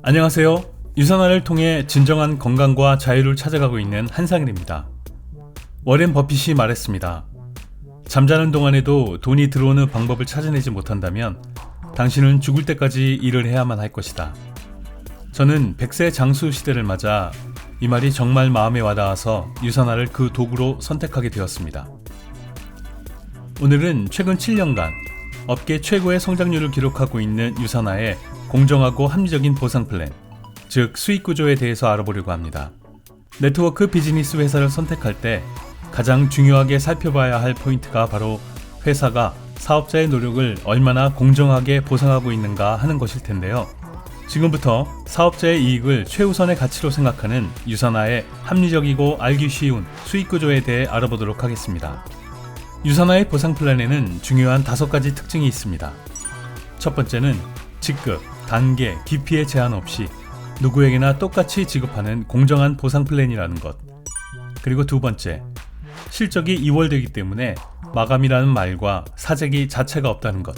안녕하세요. 유산화를 통해 진정한 건강과 자유를 찾아가고 있는 한상일입니다. 워렌 버핏이 말했습니다. 잠자는 동안에도 돈이 들어오는 방법을 찾아내지 못한다면 당신은 죽을 때까지 일을 해야만 할 것이다. 저는 100세 장수 시대를 맞아 이 말이 정말 마음에 와닿아서 유산화를 그 도구로 선택하게 되었습니다. 오늘은 최근 7년간 업계 최고의 성장률을 기록하고 있는 유산화의 공정하고 합리적인 보상 플랜, 즉 수익 구조에 대해서 알아보려고 합니다. 네트워크 비즈니스 회사를 선택할 때 가장 중요하게 살펴봐야 할 포인트가 바로 회사가 사업자의 노력을 얼마나 공정하게 보상하고 있는가 하는 것일 텐데요. 지금부터 사업자의 이익을 최우선의 가치로 생각하는 유산화의 합리적이고 알기 쉬운 수익 구조에 대해 알아보도록 하겠습니다. 유산화의 보상 플랜에는 중요한 다섯 가지 특징이 있습니다. 첫 번째는 직급, 단계, 깊이의 제한 없이 누구에게나 똑같이 지급하는 공정한 보상 플랜이라는 것. 그리고 두 번째, 실적이 이월되기 때문에 마감이라는 말과 사재기 자체가 없다는 것.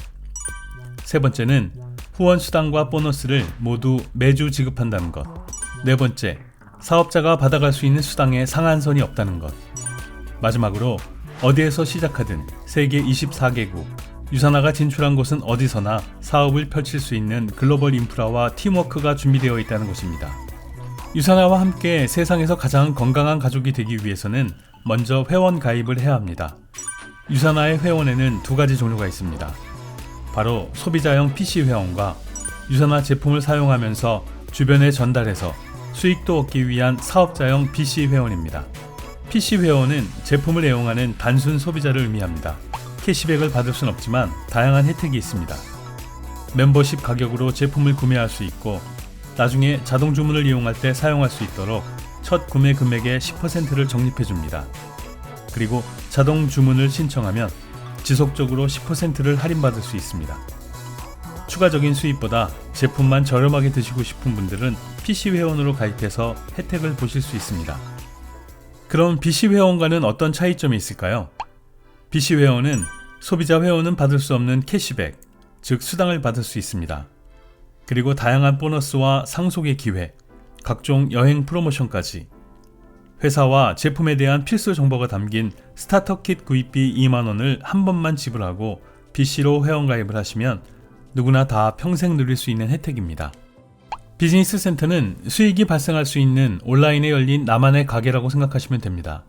세 번째는 후원 수당과 보너스를 모두 매주 지급한다는 것. 네 번째, 사업자가 받아갈 수 있는 수당의 상한선이 없다는 것. 마지막으로 어디에서 시작하든 세계 24개국, 유산화가 진출한 곳은 어디서나 사업을 펼칠 수 있는 글로벌 인프라와 팀워크가 준비되어 있다는 것입니다. 유산화와 함께 세상에서 가장 건강한 가족이 되기 위해서는 먼저 회원 가입을 해야 합니다. 유산화의 회원에는 두 가지 종류가 있습니다. 바로 소비자형 PC 회원과 유산화 제품을 사용하면서 주변에 전달해서 수익도 얻기 위한 사업자형 PC 회원입니다. PC 회원은 제품을 애용하는 단순 소비자를 의미합니다. 캐시백을 받을 순 없지만 다양한 혜택이 있습니다. 멤버십 가격으로 제품을 구매할 수 있고 나중에 자동 주문을 이용할 때 사용할 수 있도록 첫 구매 금액의 10%를 적립해 줍니다. 그리고 자동 주문을 신청하면 지속적으로 10%를 할인받을 수 있습니다. 추가적인 수입보다 제품만 저렴하게 드시고 싶은 분들은 PC 회원으로 가입해서 혜택을 보실 수 있습니다. 그럼 BC 회원과는 어떤 차이점이 있을까요? BC 회원은 소비자 회원은 받을 수 없는 캐시백, 즉 수당을 받을 수 있습니다. 그리고 다양한 보너스와 상속의 기회, 각종 여행 프로모션까지 회사와 제품에 대한 필수 정보가 담긴 스타터 킷 구입비 2만원을 한 번만 지불하고 BC로 회원가입을 하시면 누구나 다 평생 누릴 수 있는 혜택입니다. 비즈니스 센터는 수익이 발생할 수 있는 온라인에 열린 나만의 가게라고 생각하시면 됩니다.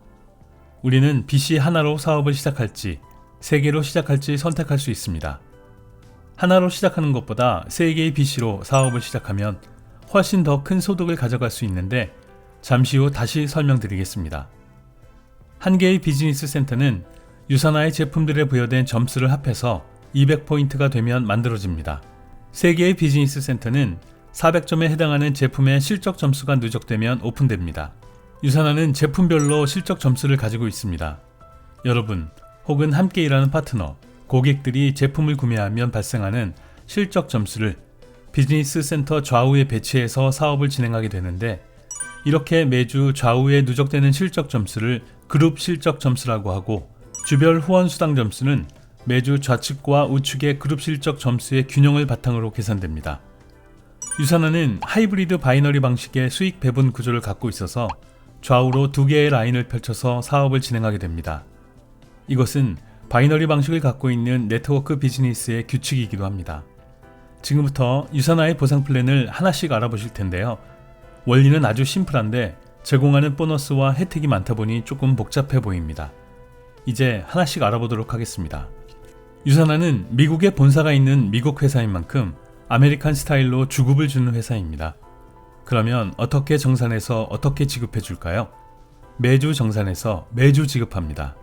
우리는 BC 하나로 사업을 시작할지, 세 개로 시작할지 선택할 수 있습니다. 하나로 시작하는 것보다 세 개의 BC로 사업을 시작하면 훨씬 더 큰 소득을 가져갈 수 있는데 잠시 후 다시 설명드리겠습니다. 한 개의 비즈니스 센터는 유산화의 제품들에 부여된 점수를 합해서 200포인트가 되면 만들어집니다. 세 개의 비즈니스 센터는 400점에 해당하는 제품의 실적 점수가 누적되면 오픈됩니다. 유산화는 제품별로 실적 점수를 가지고 있습니다. 여러분, 혹은 함께 일하는 파트너, 고객들이 제품을 구매하면 발생하는 실적 점수를 비즈니스 센터 좌우에 배치해서 사업을 진행하게 되는데 이렇게 매주 좌우에 누적되는 실적 점수를 그룹 실적 점수라고 하고 주별 후원 수당 점수는 매주 좌측과 우측의 그룹 실적 점수의 균형을 바탕으로 계산됩니다. 유산화는 하이브리드 바이너리 방식의 수익 배분 구조를 갖고 있어서 좌우로 두 개의 라인을 펼쳐서 사업을 진행하게 됩니다. 이것은 바이너리 방식을 갖고 있는 네트워크 비즈니스의 규칙이기도 합니다. 지금부터 유산화의 보상 플랜을 하나씩 알아보실 텐데요. 원리는 아주 심플한데 제공하는 보너스와 혜택이 많다 보니 조금 복잡해 보입니다. 이제 하나씩 알아보도록 하겠습니다. 유산화는 미국에 본사가 있는 미국 회사인 만큼 아메리칸 스타일로 주급을 주는 회사입니다. 그러면 어떻게 정산해서 어떻게 지급해 줄까요? 매주 정산해서 매주 지급합니다.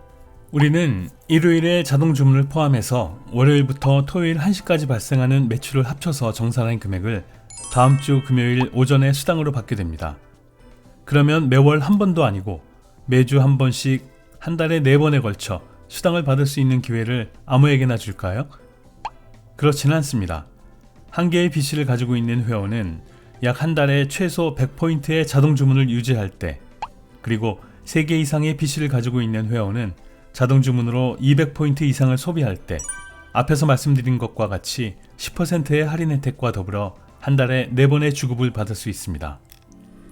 우리는 일요일에 자동 주문을 포함해서 월요일부터 토요일 1시까지 발생하는 매출을 합쳐서 정산한 금액을 다음 주 금요일 오전에 수당으로 받게 됩니다. 그러면 매월 한 번도 아니고 매주 한 번씩 한 달에 네 번에 걸쳐 수당을 받을 수 있는 기회를 아무에게나 줄까요? 그렇지는 않습니다. 한 개의 BC를 가지고 있는 회원은 약 한 달에 최소 100포인트의 자동 주문을 유지할 때, 그리고 3개 이상의 BC를 가지고 있는 회원은 자동 주문으로 200포인트 이상을 소비할 때, 앞에서 말씀드린 것과 같이 10%의 할인 혜택과 더불어 한 달에 4번의 주급을 받을 수 있습니다.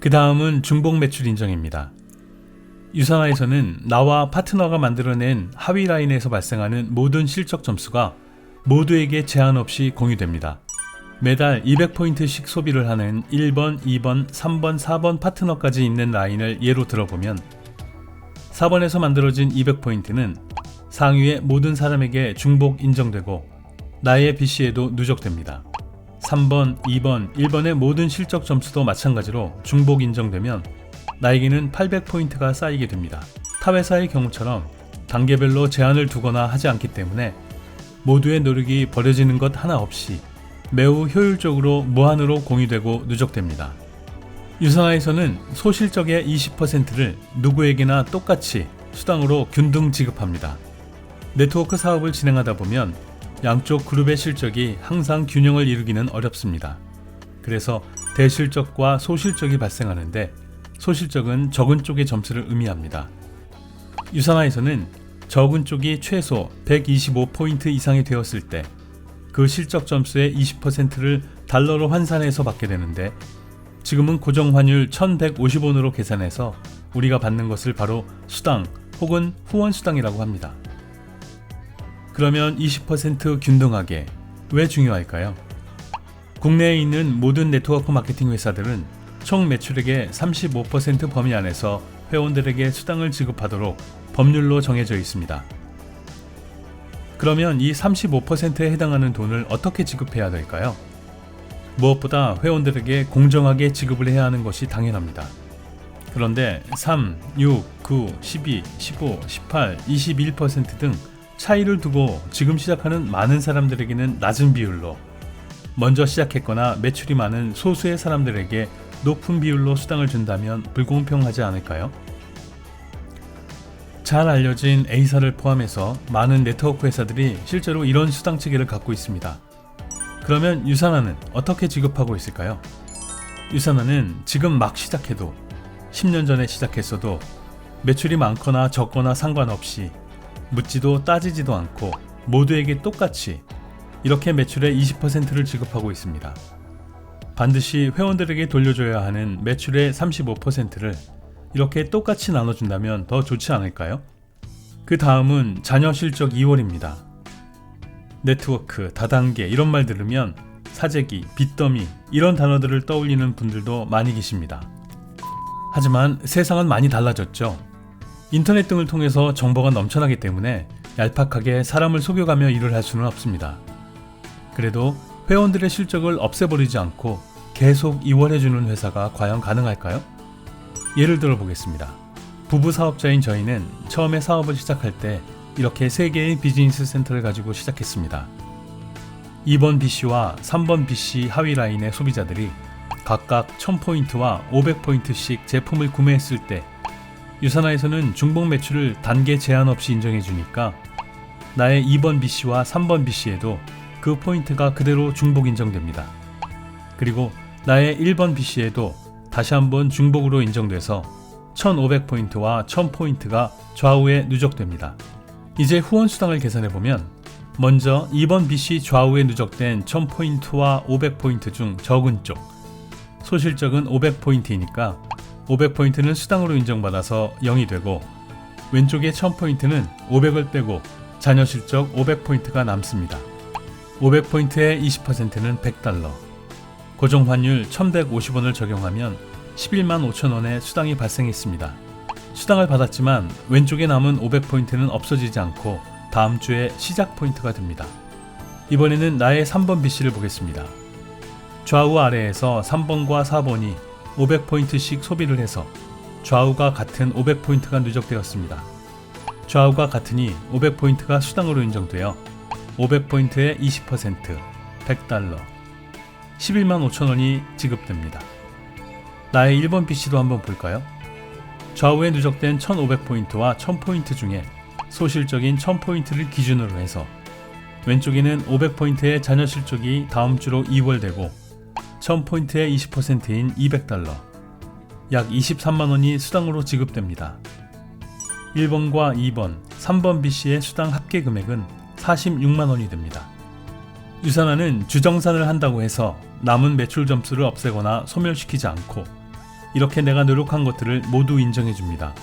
그 다음은 중복 매출 인정입니다. 유산화에서는 나와 파트너가 만들어낸 하위 라인에서 발생하는 모든 실적 점수가 모두에게 제한 없이 공유됩니다. 매달 200포인트씩 소비를 하는 1번, 2번, 3번, 4번 파트너까지 있는 라인을 예로 들어보면 4번에서 만들어진 200포인트는 상위의 모든 사람에게 중복 인정되고 나의 BC에도 누적됩니다. 3번, 2번, 1번의 모든 실적 점수도 마찬가지로 중복 인정되면 나에게는 800포인트가 쌓이게 됩니다. 타 회사의 경우처럼 단계별로 제한을 두거나 하지 않기 때문에 모두의 노력이 버려지는 것 하나 없이 매우 효율적으로 무한으로 공유되고 누적됩니다. 유상화에서는 소실적의 20%를 누구에게나 똑같이 수당으로 균등 지급합니다. 네트워크 사업을 진행하다 보면 양쪽 그룹의 실적이 항상 균형을 이루기는 어렵습니다. 그래서 대실적과 소실적이 발생하는데 소실적은 적은 쪽의 점수를 의미합니다. 유산화에서는 적은 쪽이 최소 125포인트 이상이 되었을 때 그 실적 점수의 20%를 달러로 환산해서 받게 되는데 지금은 고정 환율 1150원으로 계산해서 우리가 받는 것을 바로 수당 혹은 후원 수당이라고 합니다. 그러면 20% 균등하게 왜 중요할까요? 국내에 있는 모든 네트워크 마케팅 회사들은 총 매출액의 35% 범위 안에서 회원들에게 수당을 지급하도록 법률로 정해져 있습니다. 그러면 이 35%에 해당하는 돈을 어떻게 지급해야 될까요? 무엇보다 회원들에게 공정하게 지급을 해야 하는 것이 당연합니다. 그런데 3, 6, 9, 12, 15, 18, 21%등 차이를 두고 지금 시작하는 많은 사람들에게는 낮은 비율로 먼저 시작했거나 매출이 많은 소수의 사람들에게 높은 비율로 수당을 준다면 불공평하지 않을까요? 잘 알려진 A사를 포함해서 많은 네트워크 회사들이 실제로 이런 수당 체계를 갖고 있습니다. 그러면 유산화는 어떻게 지급하고 있을까요? 유산화는 지금 막 시작해도 10년 전에 시작했어도 매출이 많거나 적거나 상관없이 묻지도 따지지도 않고 모두에게 똑같이 이렇게 매출의 20%를 지급하고 있습니다. 반드시 회원들에게 돌려줘야 하는 매출의 35%를 이렇게 똑같이 나눠준다면 더 좋지 않을까요? 그 다음은 자녀 실적 2월입니다. 네트워크, 다단계 이런 말 들으면 사재기, 빚더미 이런 단어들을 떠올리는 분들도 많이 계십니다. 하지만 세상은 많이 달라졌죠. 인터넷 등을 통해서 정보가 넘쳐나기 때문에 얄팍하게 사람을 속여가며 일을 할 수는 없습니다. 그래도 회원들의 실적을 없애버리지 않고 계속 이월해주는 회사가 과연 가능할까요? 예를 들어 보겠습니다. 부부 사업자인 저희는 처음에 사업을 시작할 때 이렇게 세 개의 비즈니스 센터를 가지고 시작했습니다. 2번 BC와 3번 BC 하위 라인의 소비자들이 각각 1000포인트와 500포인트씩 제품을 구매했을 때 유산화에서는 중복 매출을 단계 제한 없이 인정해 주니까 나의 2번 BC와 3번 BC에도 그 포인트가 그대로 중복 인정됩니다. 그리고 나의 1번 BC에도 다시 한번 중복으로 인정돼서 1500포인트와 1000포인트가 좌우에 누적됩니다. 이제 후원 수당을 계산해 보면 먼저 2번 BC 좌우에 누적된 1000포인트와 500포인트 중 적은 쪽 소실적은 500포인트이니까 500포인트는 수당으로 인정받아서 0이 되고 왼쪽의 1000포인트는 500을 빼고 자녀 실적 500포인트가 남습니다. 500포인트의 20%는 100달러, 고정 환율 1150원을 적용하면 11만 5천원의 수당이 발생했습니다. 수당을 받았지만 왼쪽에 남은 500포인트는 없어지지 않고 다음 주에 시작 포인트가 됩니다. 이번에는 나의 3번 BC를 보겠습니다. 좌우 아래에서 3번과 4번이 500포인트씩 소비를 해서 좌우가 같은 500포인트가 누적되었습니다. 좌우가 같으니 500포인트가 수당으로 인정되어 500포인트의 20% 100달러 11만 5천 원이 지급됩니다. 나의 1번 PC도 한번 볼까요? 좌우에 누적된 1500포인트와 1000포인트 중에 소실적인 1000포인트를 기준으로 해서 왼쪽에는 500포인트의 자녀 실적이 다음 주로 2월되고 1000포인트의 20%인 200달러 약 23만원이 수당으로 지급됩니다. 1번과 2번, 3번 BC의 수당 합계 금액은 46만원이 됩니다. 유산화는 주정산을 한다고 해서 남은 매출 점수를 없애거나 소멸시키지 않고 이렇게 내가 노력한 것들을 모두 인정해 줍니다.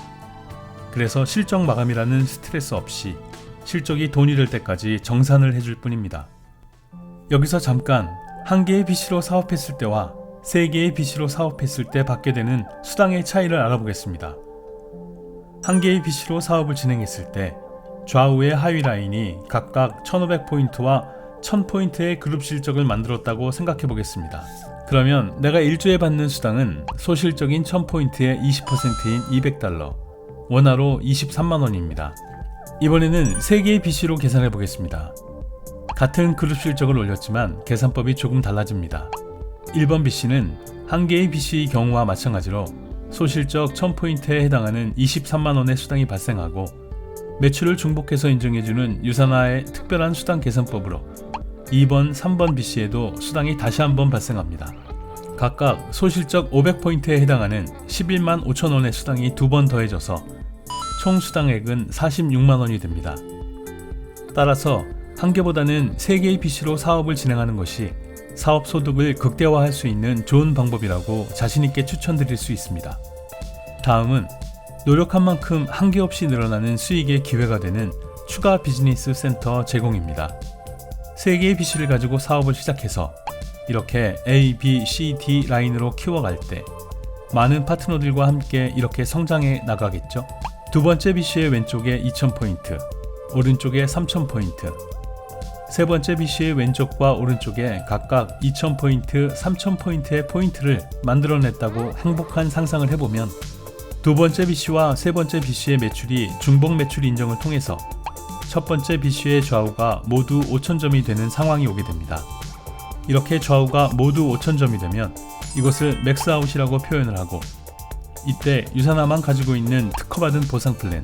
그래서 실적 마감이라는 스트레스 없이 실적이 돈이 될 때까지 정산을 해줄 뿐입니다. 여기서 잠깐 한 개의 PC로 사업했을 때와 세 개의 PC로 사업했을 때 받게 되는 수당의 차이를 알아보겠습니다. 한 개의 PC로 사업을 진행했을 때 좌우의 하위 라인이 각각 1500포인트와 1000포인트의 그룹 실적을 만들었다고 생각해 보겠습니다. 그러면 내가 일주에 받는 수당은 소실적인 1000포인트의 20%인 200달러, 원화로 23만원입니다. 이번에는 3개의 BC로 계산해 보겠습니다. 같은 그룹 실적을 올렸지만 계산법이 조금 달라집니다. 1번 BC는 한 개의 BC 경우와 마찬가지로 소실적 1000포인트에 해당하는 23만원의 수당이 발생하고 매출을 중복해서 인정해주는 유산화의 특별한 수당 계산법으로 2번, 3번 BC에도 수당이 다시 한번 발생합니다. 각각 소실적 500포인트에 해당하는 11만 5천원의 수당이 두 번 더해져서 총 수당액은 46만원이 됩니다. 따라서 한 개보다는 세 개의 BC로 사업을 진행하는 것이 사업 소득을 극대화할 수 있는 좋은 방법이라고 자신있게 추천드릴 수 있습니다. 다음은 노력한 만큼 한계 없이 늘어나는 수익의 기회가 되는 추가 비즈니스 센터 제공입니다. 세 개의 BC를 가지고 사업을 시작해서 이렇게 A, B, C, D 라인으로 키워갈 때 많은 파트너들과 함께 이렇게 성장해 나가겠죠. 두 번째 BC의 왼쪽에 2000포인트, 오른쪽에 3000포인트, 세 번째 BC의 왼쪽과 오른쪽에 각각 2000포인트, 3000포인트의 포인트를 만들어냈다고 행복한 상상을 해보면 두 번째 BC와 세 번째 BC의 매출이 중복 매출 인정을 통해서 첫 번째 BC의 좌우가 모두 5,000점이 되는 상황이 오게 됩니다. 이렇게 좌우가 모두 5,000점이 되면 이것을 맥스아웃이라고 표현을 하고 이때 유산화만 가지고 있는 특허받은 보상 플랜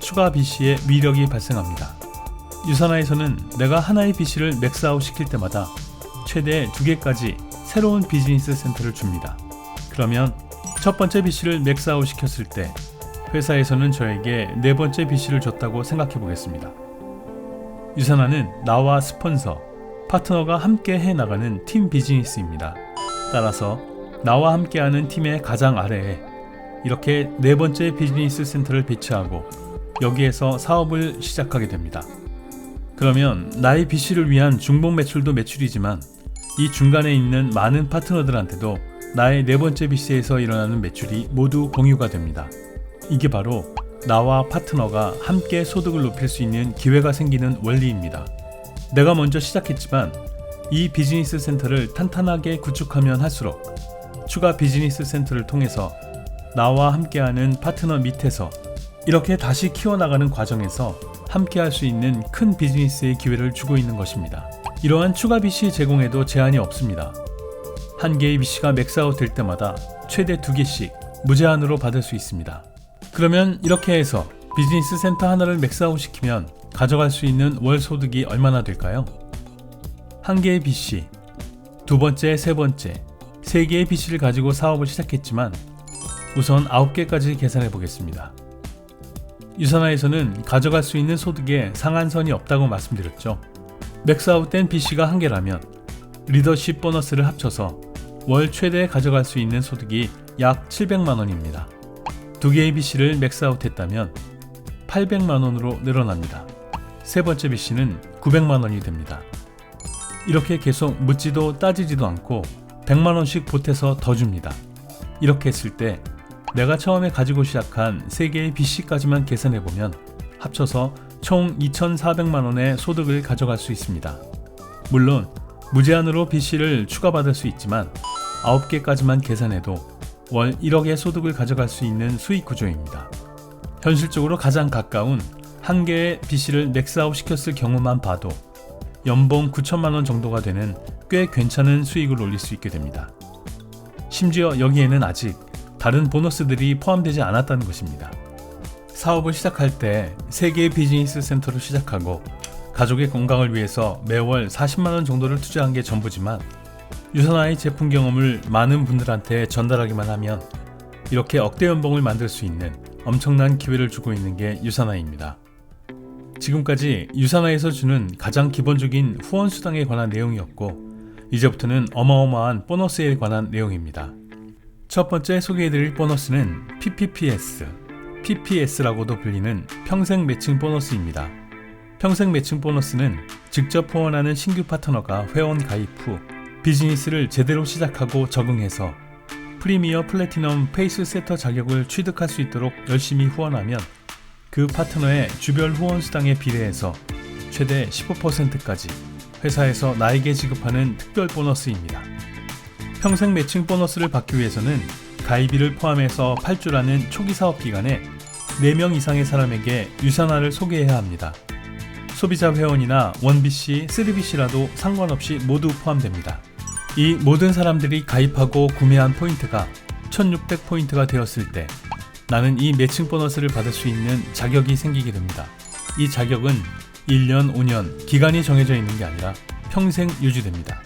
추가 BC의 위력이 발생합니다. 유산화에서는 내가 하나의 BC를 맥스아웃 시킬 때마다 최대 두 개까지 새로운 비즈니스 센터를 줍니다. 그러면 첫 번째 BC를 맥스아웃 시켰을 때 회사에서는 저에게 네 번째 BC를 줬다고 생각해 보겠습니다. 유산화는 나와 스폰서, 파트너가 함께 해 나가는 팀 비즈니스입니다. 따라서 나와 함께하는 팀의 가장 아래에 이렇게 네 번째 비즈니스 센터를 배치하고 여기에서 사업을 시작하게 됩니다. 그러면 나의 BC를 위한 중복 매출도 매출이지만 이 중간에 있는 많은 파트너들한테도 나의 네 번째 BC에서 일어나는 매출이 모두 공유가 됩니다. 이게 바로 나와 파트너가 함께 소득을 높일 수 있는 기회가 생기는 원리입니다. 내가 먼저 시작했지만 이 비즈니스 센터를 탄탄하게 구축하면 할수록 추가 비즈니스 센터를 통해서 나와 함께하는 파트너 밑에서 이렇게 다시 키워나가는 과정에서 함께 할 수 있는 큰 비즈니스의 기회를 주고 있는 것입니다. 이러한 추가 BC 제공에도 제한이 없습니다. 한 개의 BC가 맥스아웃 될 때마다 최대 두 개씩 무제한으로 받을 수 있습니다. 그러면 이렇게 해서 비즈니스 센터 하나를 맥스아웃 시키면 가져갈 수 있는 월 소득이 얼마나 될까요? 한 개의 BC, 두 번째, 세 번째, 세 개의 BC를 가지고 사업을 시작했지만 우선 아홉 개까지 계산해 보겠습니다. 유산화에서는 가져갈 수 있는 소득에 상한선이 없다고 말씀드렸죠. 맥스아웃된 BC가 한 개라면 리더십 보너스를 합쳐서 월 최대 가져갈 수 있는 소득이 약 700만 원입니다. 두 개의 BC를 맥스아웃 했다면 800만 원으로 늘어납니다. 세 번째 BC는 900만 원이 됩니다. 이렇게 계속 묻지도 따지지도 않고 100만 원씩 보태서 더 줍니다. 이렇게 했을 때 내가 처음에 가지고 시작한 3개의 BC까지만 계산해 보면 합쳐서 총 2,400만 원의 소득을 가져갈 수 있습니다. 물론 무제한으로 BC를 추가받을 수 있지만 9개까지만 계산해도 월 1억의 소득을 가져갈 수 있는 수익 구조입니다. 현실적으로 가장 가까운 한 개의 BC를 맥스아웃 시켰을 경우만 봐도 연봉 9천만 원 정도가 되는 꽤 괜찮은 수익을 올릴 수 있게 됩니다. 심지어 여기에는 아직 다른 보너스들이 포함되지 않았다는 것입니다. 사업을 시작할 때 3개의 비즈니스 센터로 시작하고 가족의 건강을 위해서 매월 40만 원 정도를 투자한 게 전부지만 유선화의 제품 경험을 많은 분들한테 전달하기만 하면 이렇게 억대 연봉을 만들 수 있는 엄청난 기회를 주고 있는 게 유산화입니다. 지금까지 유산화에서 주는 가장 기본적인 후원 수당에 관한 내용이었고 이제부터는 어마어마한 보너스에 관한 내용입니다. 첫 번째 소개해드릴 보너스는 PPPS, PPS라고도 불리는 평생 매칭 보너스입니다. 평생 매칭 보너스는 직접 후원하는 신규 파트너가 회원 가입 후 비즈니스를 제대로 시작하고 적응해서 프리미어 플래티넘 페이스 세터 자격을 취득할 수 있도록 열심히 후원하면 그 파트너의 주별 후원 수당에 비례해서 최대 15%까지 회사에서 나에게 지급하는 특별 보너스입니다. 평생 매칭 보너스를 받기 위해서는 가입비를 포함해서 8주라는 초기 사업 기간에 4명 이상의 사람에게 유산화를 소개해야 합니다. 소비자 회원이나 1BC, 3BC라도 상관없이 모두 포함됩니다. 이 모든 사람들이 가입하고 구매한 포인트가 1600포인트가 되었을 때 나는 이 매칭 보너스를 받을 수 있는 자격이 생기게 됩니다. 이 자격은 1년, 5년 기간이 정해져 있는 게 아니라 평생 유지됩니다.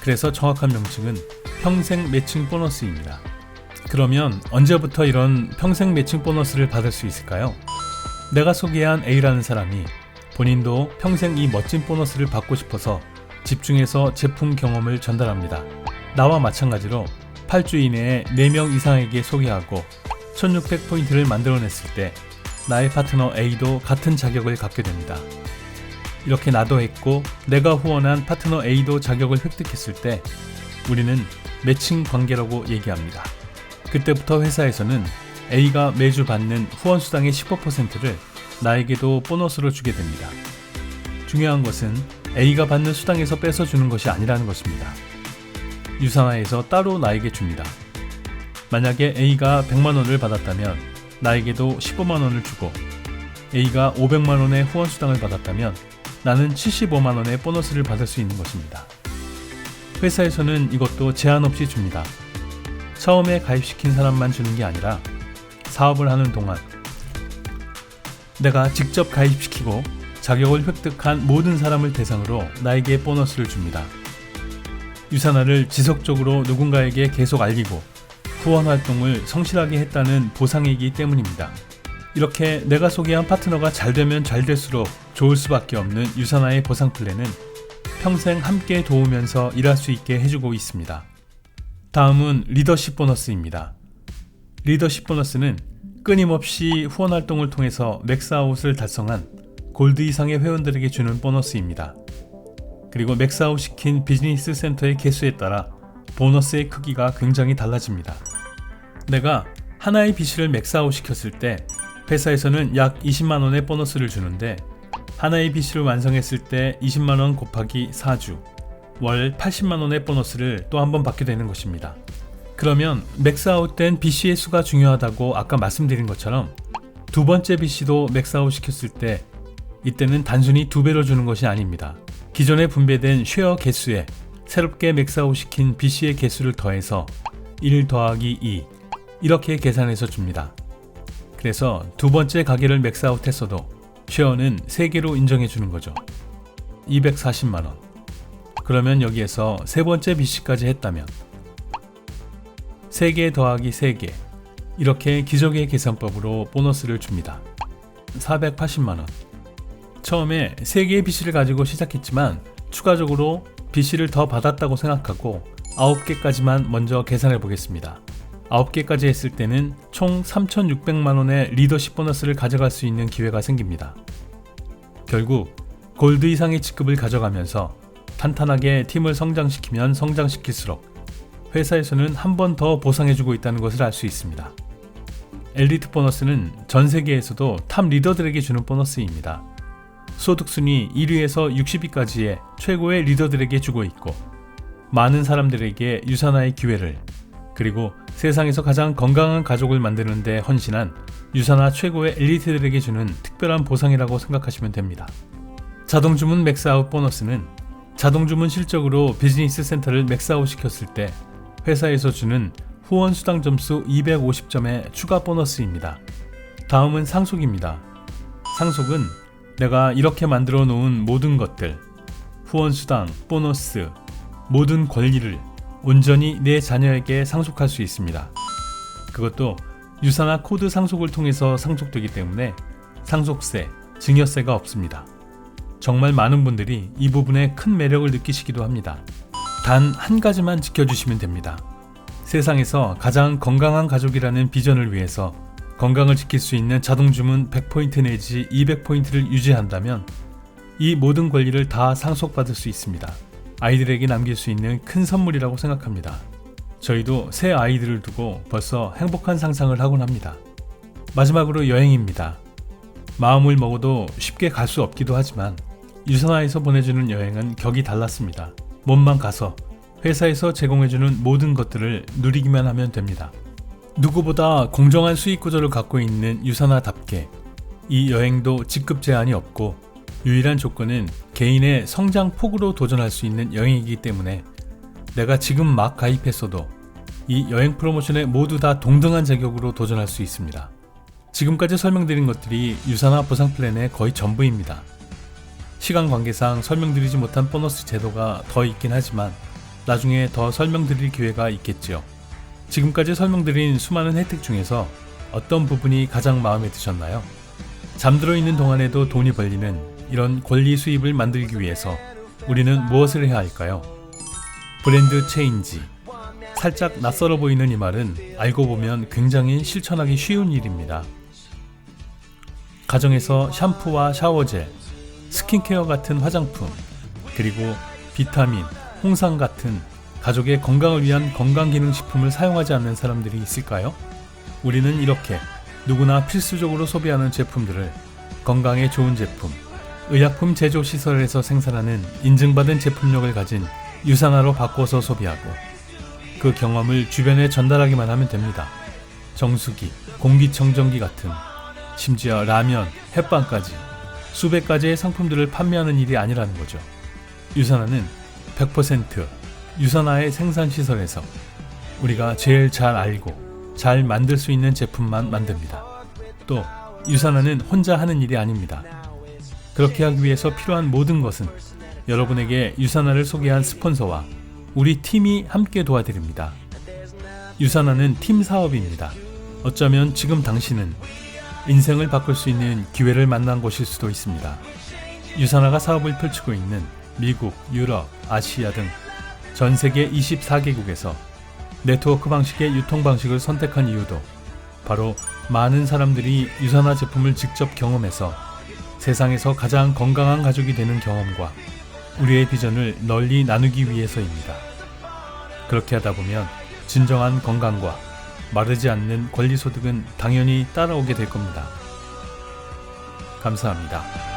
그래서 정확한 명칭은 평생 매칭 보너스입니다. 그러면 언제부터 이런 평생 매칭 보너스를 받을 수 있을까요? 내가 소개한 A라는 사람이 본인도 평생 이 멋진 보너스를 받고 싶어서 집중해서 제품 경험을 전달합니다. 나와 마찬가지로 8주 이내에 4명 이상에게 소개하고 1600포인트를 만들어냈을 때 나의 파트너 A도 같은 자격을 갖게 됩니다. 이렇게 나도 했고 내가 후원한 파트너 A도 자격을 획득했을 때 우리는 매칭 관계라고 얘기합니다. 그때부터 회사에서는 A가 매주 받는 후원 수당의 15%를 나에게도 보너스로 주게 됩니다. 중요한 것은 A가 받는 수당에서 뺏어 주는 것이 아니라는 것입니다. 유산화에서 따로 나에게 줍니다. 만약에 A가 100만 원을 받았다면 나에게도 15만 원을 주고 A가 500만 원의 후원 수당을 받았다면 나는 75만 원의 보너스를 받을 수 있는 것입니다. 회사에서는 이것도 제한 없이 줍니다. 처음에 가입시킨 사람만 주는 게 아니라 사업을 하는 동안 내가 직접 가입시키고 자격을 획득한 모든 사람을 대상으로 나에게 보너스를 줍니다. 유산화를 지속적으로 누군가에게 계속 알리고 후원 활동을 성실하게 했다는 보상이기 때문입니다. 이렇게 내가 소개한 파트너가 잘 되면 잘 될수록 좋을 수밖에 없는 유산화의 보상 플랜은 평생 함께 도우면서 일할 수 있게 해주고 있습니다. 다음은 리더십 보너스입니다. 리더십 보너스는 끊임없이 후원 활동을 통해서 맥스아웃을 달성한 골드 이상의 회원들에게 주는 보너스입니다. 그리고 맥스아웃 시킨 비즈니스 센터의 개수에 따라 보너스의 크기가 굉장히 달라집니다. 내가 하나의 BC를 맥스아웃 시켰을 때 회사에서는 약 20만원의 보너스를 주는데 하나의 BC를 완성했을 때 20만원 곱하기 4주 월 80만원의 보너스를 또 한 번 받게 되는 것입니다. 그러면 맥스아웃된 BC의 수가 중요하다고 아까 말씀드린 것처럼 두 번째 BC도 맥스아웃 시켰을 때 이때는 단순히 두 배로 주는 것이 아닙니다. 기존에 분배된 쉐어 개수에 새롭게 맥스아웃 시킨 BC의 개수를 더해서 1 더하기 2 이렇게 계산해서 줍니다. 그래서 두 번째 가게를 맥스아웃 했어도 쉐어는 3개로 인정해 주는 거죠. 240만원. 그러면 여기에서 세 번째 BC까지 했다면 3개 더하기 3개 이렇게 기적의 계산법으로 보너스를 줍니다. 480만원. 처음에 3개의 BC를 가지고 시작했지만 추가적으로 BC를 더 받았다고 생각하고 9개까지만 먼저 계산해 보겠습니다. 9개까지 했을 때는 총 3,600만원의 리더십 보너스를 가져갈 수 있는 기회가 생깁니다. 결국 골드 이상의 직급을 가져가면서 탄탄하게 팀을 성장시키면 성장시킬수록 회사에서는 한 번 더 보상해주고 있다는 것을 알 수 있습니다. 엘리트 보너스는 전 세계에서도 탑 리더들에게 주는 보너스입니다. 소득순위 1위에서 60위까지의 최고의 리더들에게 주고 있고, 많은 사람들에게 유산화의 기회를, 그리고 세상에서 가장 건강한 가족을 만드는데 헌신한 유산화 최고의 엘리트들에게 주는 특별한 보상이라고 생각하시면 됩니다. 자동 주문 맥스아웃 보너스는 자동 주문 실적으로 비즈니스 센터를 맥스아웃 시켰을 때 회사에서 주는 후원 수당 점수 250점의 추가 보너스입니다. 다음은 상속입니다. 상속은 내가 이렇게 만들어 놓은 모든 것들, 후원 수당, 보너스, 모든 권리를 온전히 내 자녀에게 상속할 수 있습니다. 그것도 유산화 코드 상속을 통해서 상속되기 때문에 상속세, 증여세가 없습니다. 정말 많은 분들이 이 부분에 큰 매력을 느끼시기도 합니다. 단 한 가지만 지켜주시면 됩니다. 세상에서 가장 건강한 가족이라는 비전을 위해서 건강을 지킬 수 있는 자동 주문 100포인트 내지 200포인트를 유지한다면 이 모든 권리를 다 상속받을 수 있습니다. 아이들에게 남길 수 있는 큰 선물이라고 생각합니다. 저희도 새 아이들을 두고 벌써 행복한 상상을 하곤 합니다. 마지막으로 여행입니다. 마음을 먹어도 쉽게 갈 수 없기도 하지만 유선화에서 보내주는 여행은 격이 달랐습니다. 몸만 가서 회사에서 제공해주는 모든 것들을 누리기만 하면 됩니다. 누구보다 공정한 수익 구조를 갖고 있는 유선화답게 이 여행도 직급 제한이 없고 유일한 조건은 개인의 성장 폭으로 도전할 수 있는 여행이기 때문에 내가 지금 막 가입했어도 이 여행 프로모션에 모두 다 동등한 자격으로 도전할 수 있습니다. 지금까지 설명드린 것들이 유산화 보상 플랜의 거의 전부입니다. 시간 관계상 설명드리지 못한 보너스 제도가 더 있긴 하지만 나중에 더 설명드릴 기회가 있겠지요. 지금까지 설명드린 수많은 혜택 중에서 어떤 부분이 가장 마음에 드셨나요? 잠들어 있는 동안에도 돈이 벌리는 이런 권리 수입을 만들기 위해서 우리는 무엇을 해야 할까요? 브랜드 체인지. 살짝 낯설어 보이는 이 말은 알고 보면 굉장히 실천하기 쉬운 일입니다. 가정에서 샴푸와 샤워젤, 스킨케어 같은 화장품, 그리고 비타민, 홍삼 같은 가족의 건강을 위한 건강기능식품을 사용하지 않는 사람들이 있을까요? 우리는 이렇게 누구나 필수적으로 소비하는 제품들을 건강에 좋은 제품, 의약품 제조 시설에서 생산하는 인증받은 제품력을 가진 유산화로 바꿔서 소비하고 그 경험을 주변에 전달하기만 하면 됩니다. 정수기, 공기청정기 같은 심지어 라면, 햇반까지 수백 가지의 상품들을 판매하는 일이 아니라는 거죠. 유산화는 100% 유산화의 생산 시설에서 우리가 제일 잘 알고 잘 만들 수 있는 제품만 만듭니다. 또 유산화는 혼자 하는 일이 아닙니다. 그렇게 하기 위해서 필요한 모든 것은 여러분에게 유산화를 소개한 스폰서와 우리 팀이 함께 도와드립니다. 유산화는 팀 사업입니다. 어쩌면 지금 당신은 인생을 바꿀 수 있는 기회를 만난 곳일 수도 있습니다. 유산화가 사업을 펼치고 있는 미국, 유럽, 아시아 등 전 세계 24개국에서 네트워크 방식의 유통 방식을 선택한 이유도 바로 많은 사람들이 유산화 제품을 직접 경험해서 세상에서 가장 건강한 가족이 되는 경험과 우리의 비전을 널리 나누기 위해서입니다. 그렇게 하다 보면 진정한 건강과 마르지 않는 권리 소득은 당연히 따라오게 될 겁니다. 감사합니다.